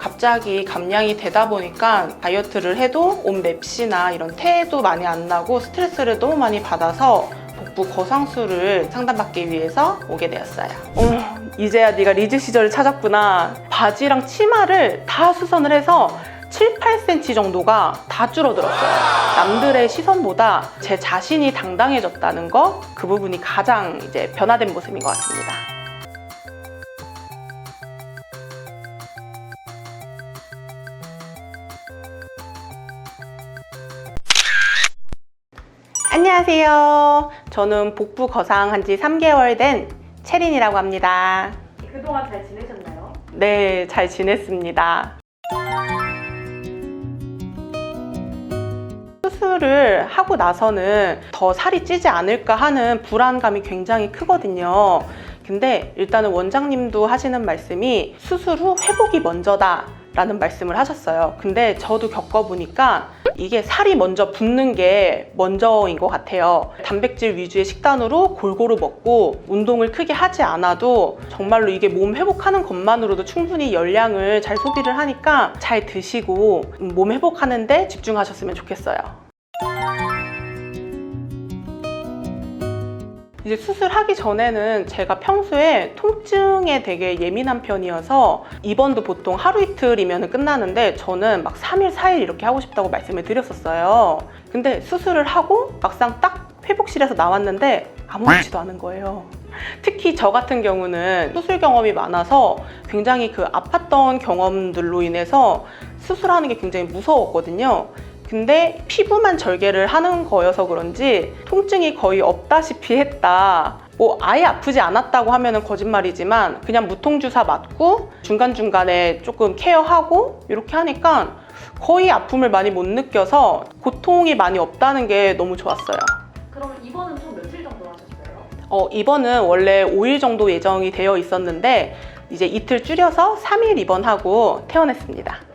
갑자기 감량이 되다 보니까 다이어트를 해도 옷 맵시나 이런 태도 많이 안 나고 스트레스를 너무 많이 받아서 복부 거상수를 상담받기 위해서 오게 되었어요. 어머, 이제야 네가 리즈 시절을 찾았구나. 바지랑 치마를 다 수선을 해서 7, 8cm 정도가 다 줄어들었어요. 남들의 시선보다 제 자신이 당당해졌다는 거, 그 부분이 가장 이제 변화된 모습인 것 같습니다. 안녕하세요. 저는 복부 거상한 지 3개월 된 채린이라고 합니다. 그동안 잘 지내셨나요? 네, 잘 지냈습니다. 수술을 하고 나서는 더 살이 찌지 않을까 하는 불안감이 굉장히 크거든요. 근데 일단은 원장님도 하시는 말씀이 수술 후 회복이 먼저다. 라는 말씀을 하셨어요. 근데 저도 겪어보니까 이게 살이 먼저 붙는 게 먼저인 것 같아요. 단백질 위주의 식단으로 골고루 먹고 운동을 크게 하지 않아도 정말로 이게 몸 회복하는 것만으로도 충분히 열량을 잘 소비를 하니까 잘 드시고 몸 회복하는데 집중하셨으면 좋겠어요. 이제 수술하기 전에는 제가 평소에 통증에 되게 예민한 편이어서 입원도 보통 하루 이틀이면 끝나는데 저는 막 3일, 4일 이렇게 하고 싶다고 말씀을 드렸었어요. 근데 수술을 하고 막상 딱 회복실에서 나왔는데 아무렇지도 않은 거예요. 특히 저 같은 경우는 수술 경험이 많아서 굉장히 그 아팠던 경험들로 인해서 수술하는 게 굉장히 무서웠거든요. 근데 피부만 절개를 하는 거여서 그런지 통증이 거의 없다시피 했다. 뭐 아예 아프지 않았다고 하면 거짓말이지만 그냥 무통 주사 맞고 중간 중간에 조금 케어하고 이렇게 하니까 거의 아픔을 많이 못 느껴서 고통이 많이 없다는 게 너무 좋았어요. 그러면 입원은 총 며칠 정도 하셨어요? 어, 입원은 원래 5일 정도 예정이 되어 있었는데 이제 이틀 줄여서 3일 입원하고 퇴원했습니다.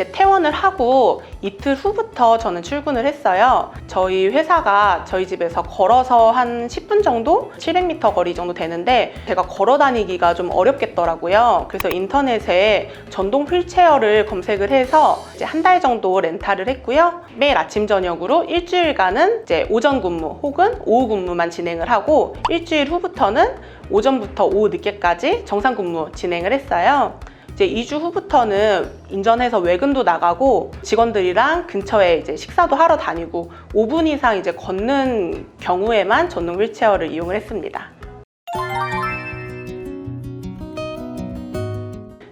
이제 퇴원을 하고 이틀 후부터 저는 출근을 했어요. 저희 회사가 저희 집에서 걸어서 한 10분 정도? 700m 거리 정도 되는데 제가 걸어 다니기가 좀 어렵겠더라고요. 그래서 인터넷에 전동 휠체어를 검색을 해서 이제 한 달 정도 렌탈을 했고요. 매일 아침 저녁으로 일주일간은 이제 오전 근무 혹은 오후 근무만 진행을 하고 일주일 후부터는 오전부터 오후 늦게까지 정상 근무 진행을 했어요. 이제 2주 후부터는 인전해서 외근도 나가고 직원들이랑 근처에 이제 식사도 하러 다니고 5분 이상 이제 걷는 경우에만 전동 휠체어를 이용을 했습니다.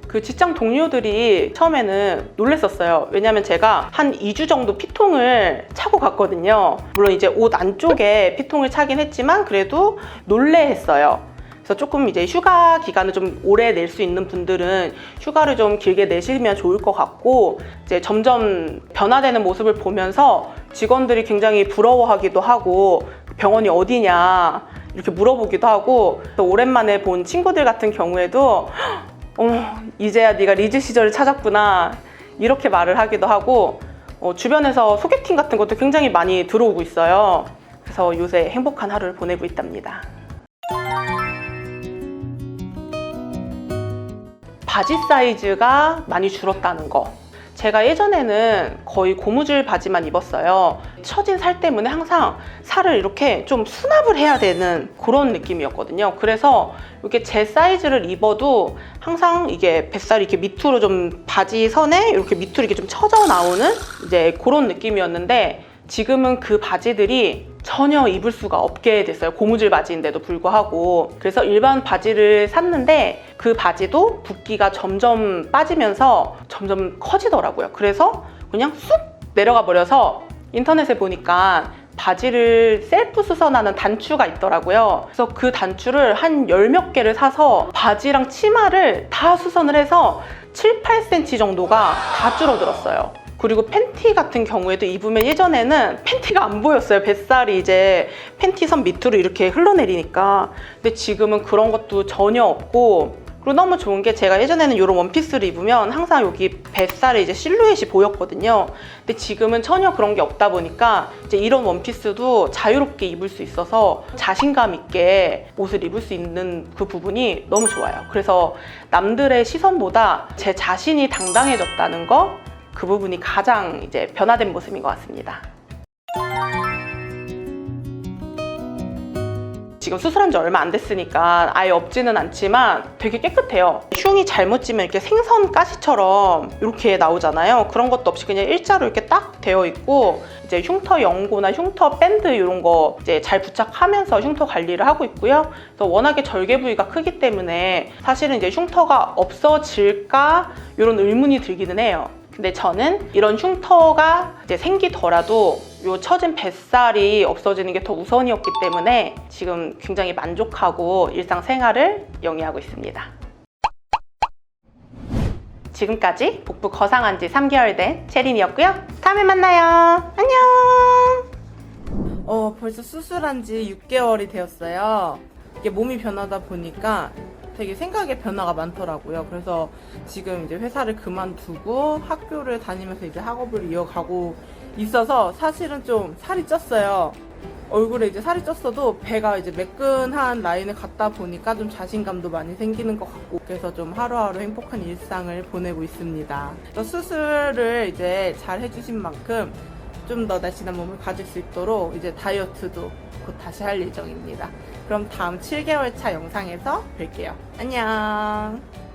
그 직장 동료들이 처음에는 놀랬었어요. 왜냐면 제가 한 2주 정도 피통을 차고 갔거든요. 물론 이제 옷 안쪽에 피통을 차긴 했지만 그래도 놀래했어요. 그래서 조금 이제 휴가 기간을 좀 오래 낼 수 있는 분들은 휴가를 좀 길게 내시면 좋을 것 같고 이제 점점 변화되는 모습을 보면서 직원들이 굉장히 부러워하기도 하고 병원이 어디냐 이렇게 물어보기도 하고 또 오랜만에 본 친구들 같은 경우에도 어머 이제야 네가 리즈 시절을 찾았구나 이렇게 말을 하기도 하고 어, 주변에서 소개팅 같은 것도 굉장히 많이 들어오고 있어요. 그래서 요새 행복한 하루를 보내고 있답니다. 바지 사이즈가 많이 줄었다는 거. 제가 예전에는 거의 고무줄 바지만 입었어요. 처진 살 때문에 항상 살을 이렇게 좀 수납을 해야 되는 그런 느낌이었거든요. 그래서 이렇게 제 사이즈를 입어도 항상 이게 뱃살이 이렇게 밑으로 좀 바지 선에 이렇게 밑으로 이렇게 좀 처져 나오는 이제 그런 느낌이었는데 지금은 그 바지들이 전혀 입을 수가 없게 됐어요. 고무줄 바지인데도 불구하고. 그래서 일반 바지를 샀는데 그 바지도 붓기가 점점 빠지면서 점점 커지더라고요. 그래서 그냥 쑥 내려가 버려서 인터넷에 보니까 바지를 셀프 수선하는 단추가 있더라고요. 그래서 그 단추를 한 열 몇 개를 사서 바지랑 치마를 다 수선을 해서 7, 8cm 정도가 다 줄어들었어요. 그리고 팬티 같은 경우에도 입으면 예전에는 팬티가 안 보였어요. 뱃살이 이제 팬티 선 밑으로 이렇게 흘러내리니까. 근데 지금은 그런 것도 전혀 없고, 그리고 너무 좋은 게 제가 예전에는 이런 원피스를 입으면 항상 여기 뱃살에 이제 실루엣이 보였거든요. 근데 지금은 전혀 그런 게 없다 보니까 이제 이런 원피스도 자유롭게 입을 수 있어서 자신감 있게 옷을 입을 수 있는 그 부분이 너무 좋아요. 그래서 남들의 시선보다 제 자신이 당당해졌다는 거 그 부분이 가장 이제 변화된 모습인 것 같습니다. 지금 수술한 지 얼마 안 됐으니까 아예 없지는 않지만 되게 깨끗해요. 흉이 잘못 찌면 이렇게 생선 가시처럼 이렇게 나오잖아요. 그런 것도 없이 그냥 일자로 이렇게 딱 되어 있고 이제 흉터 연고나 흉터 밴드 이런 거 이제 잘 부착하면서 흉터 관리를 하고 있고요. 그래서 워낙에 절개 부위가 크기 때문에 사실은 이제 흉터가 없어질까 이런 의문이 들기는 해요. 근데 저는 이런 흉터가 이제 생기더라도 요 처진 뱃살이 없어지는 게 더 우선이었기 때문에 지금 굉장히 만족하고 일상생활을 영위하고 있습니다. 지금까지 복부 거상한 지 3개월 된 체린이었고요. 다음에 만나요. 안녕! 어, 벌써 수술한 지 6개월이 되었어요. 이게 몸이 변하다 보니까 되게 생각에 변화가 많더라고요. 그래서 지금 이제 회사를 그만두고 학교를 다니면서 이제 학업을 이어가고 있어서 사실은 좀 살이 쪘어요. 얼굴에 이제 살이 쪘어도 배가 이제 매끈한 라인을 갖다 보니까 좀 자신감도 많이 생기는 것 같고 그래서 좀 하루하루 행복한 일상을 보내고 있습니다. 또 수술을 이제 잘 해주신 만큼 좀 더 날씬한 몸을 가질 수 있도록 이제 다이어트도 곧 다시 할 예정입니다. 그럼 다음 7개월 차 영상에서 뵐게요. 안녕.